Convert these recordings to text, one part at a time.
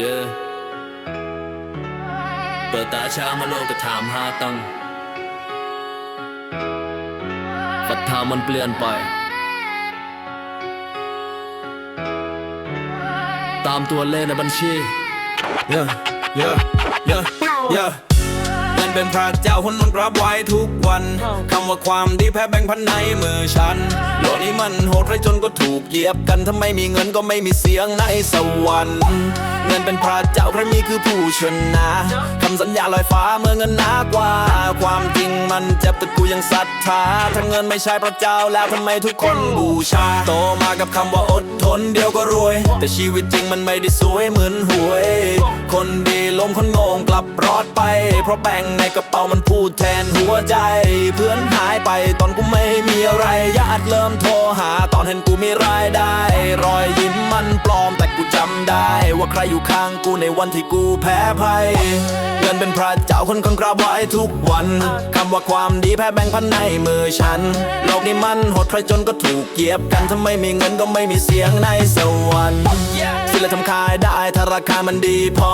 เยอะเปิดตาเช้ามาโลกก็ถามหาตังค์ฝัดทามันเปลี่ยนไป ตามตัวเลขในบัญชี yeah, yeah, yeah, yeah เงินเป็นพระเจ้าคนนนรับไว้ทุกวัน คำว่าความดีแพ้แบ่งพันในมือฉัน โลกนี้มันโหด รจนก็ถูกเหยียบกันถ้าไม่มีเงินก็ไม่มีเสียงในสวรรค์เงินเป็นพระเจ้าใครมีคือผู้ชนะคำสัญญาลอยฟ้าเมื่อเงินหนากว่า ความจริงมันเจ็บแต่กูยังศรัทธาถ้าเงินไม่ใช่พระเจ้าแล้วทำไมทุกคนบูชา โตมากับคำว่าอดทนเดียวก็รวย แต่ชีวิตจริงมันไม่ได้สวยเหมือนหวย คนดีล้มคนงงกลับรอดไป เพราะแบ่งในกระเป๋ามันพูดแทนหัวใจ เพื่อนหายไปตอนกูไม่มีอะไรญาติเริ่มโทรหาตอนเห็นกูมีรายได้ รอยยิ้มมันปลอมแต่กูจำได้ ว่าใครอยู่ข้างกูในวันที่กูแพ้ภัย เงินเป็นพระเจ้าคนคนกราบไหว้ทุกวัน คำว่าความดีแพ้แบ่งพันในมือฉัน โลกนี้มันโหดใครจนก็ถูกเหยียบกันถ้าไม่มีเงินก็ไม่มีเสียงในสวรรค์สิละทำขายได้ถ้าราคามันดีพอ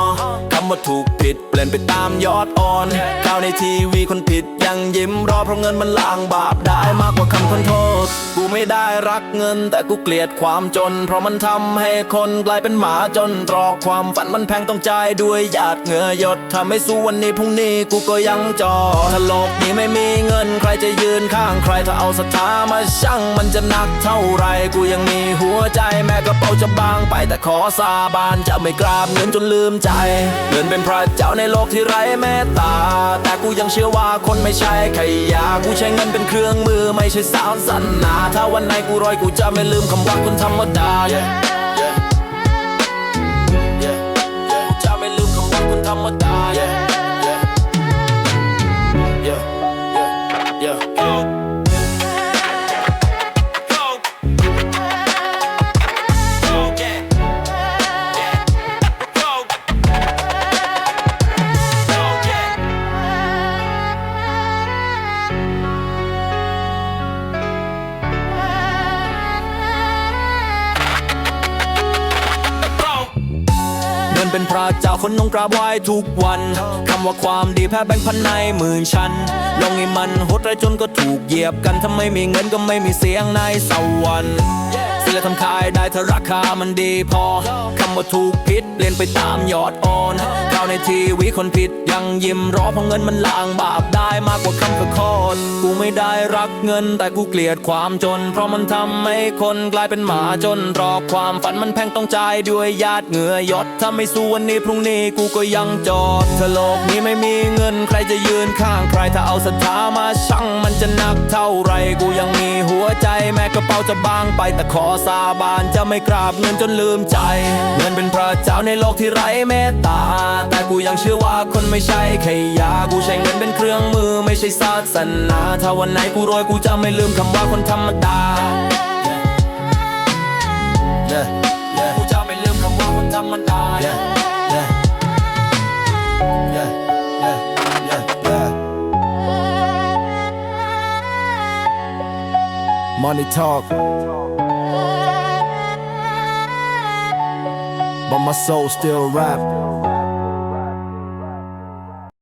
คำว่าถูกผิดเปลี่ยนไปตามยอดอ่อนข่าวในทีวีคนผิดยังยิ้มรอเพราะเงินมันล้างบาปได้มากกว่า คำคนโทษ กูไม่ได้รักเงิน แต่กูเกลียดความจน เพราะมันทำให้คนกลายเป็นหมาจนตรอกความฝันมันแพงต้องจ่ายด้วยหยาดเหงื่อหยดถ้าไม่สู้วันนี้พรุ่งนี้กูก็ยังจอถ้าโลกนี้ไม่มีเงิน ใครจะยืนข้างใครถ้าเอาศรัทธามาชั่งมันจะหนักเท่าไรกูยังมีหัวใจแม้กระเป๋าจะบางไปแต่ขอสาบานจะไม่กราบเงินจนลืมใจเงินเป็นพระเจ้าในโลกที่ไร้เมตตา แต่กูยังเชื่อว่าคนไม่ใช่ขยะกูใช้เงินเป็นเครื่องมือไม่ใช่สาวสันนาถ้าวันไหนกูรอยกูจะไม่ลืมคำว่าคนธรรมดา yeah, yeah, yeah, yeah. กูจะไม่ลืมคำว่าคนธรรมดา yeah, yeah, yeah, yeah, yeah, yeah. นเป็นพระเจ้าคนต้องกราบไหว้ทุกวันคำว่าความดีแพ้แบงค์พันในหมื่นชั้นลงให้มันโหดร้ายจนก็ถูกเหยียบกันถ้าไม่มีเงินก็ไม่มีเสียงในสวรรค์ สิละทำขายได้ถ้าราคามันดีพอคำว่าถูกผิดเปลี่ยนไปตามยอดอ่อนข่าวในทีวีคนผิดยังยิ้มรอเพราะเงินมันล้างบาปได้มากกว่าคำขอโทษกูไม่ได้รักเงินแต่กูเกลียดความจน เพราะมันทำให้คนกลายเป็นหมาจนรอความฝันมันแพงต้องจ่ายด้วยหยาดเหงื่อหยดถ้าไม่สู้วันนี้พรุ่งนี้กูก็ยังจอดถ้าโลกนี้ไม่มีเงินใครจะยืนข้างใครถ้าเอาศรัทธามาชั่งมันจะหนักเท่าไรกูยังมีหัวใจแม้กระเป๋าจะบางไปแต่ขอสาบานจะไม่กราบเงินจนลืมใจ เงินเป็นพระเจ้าในโลกที่ไร้เมตตา แต่กูยังเชื่อว่าคนไม่ใช่แค่ยากูใช้เงินเป็นเครื่องมือไม่ใช่ศาสนาถ้าวันไหนกูรวยกูจะไม่ลืมคำว่าคนธรรมดา Yeah, yeah. กูจะไม่ลืมคำว่าคนธรรมดา Yeah, yeah. Yeah, yeah, yeah, yeah. Money talk But my soul still rap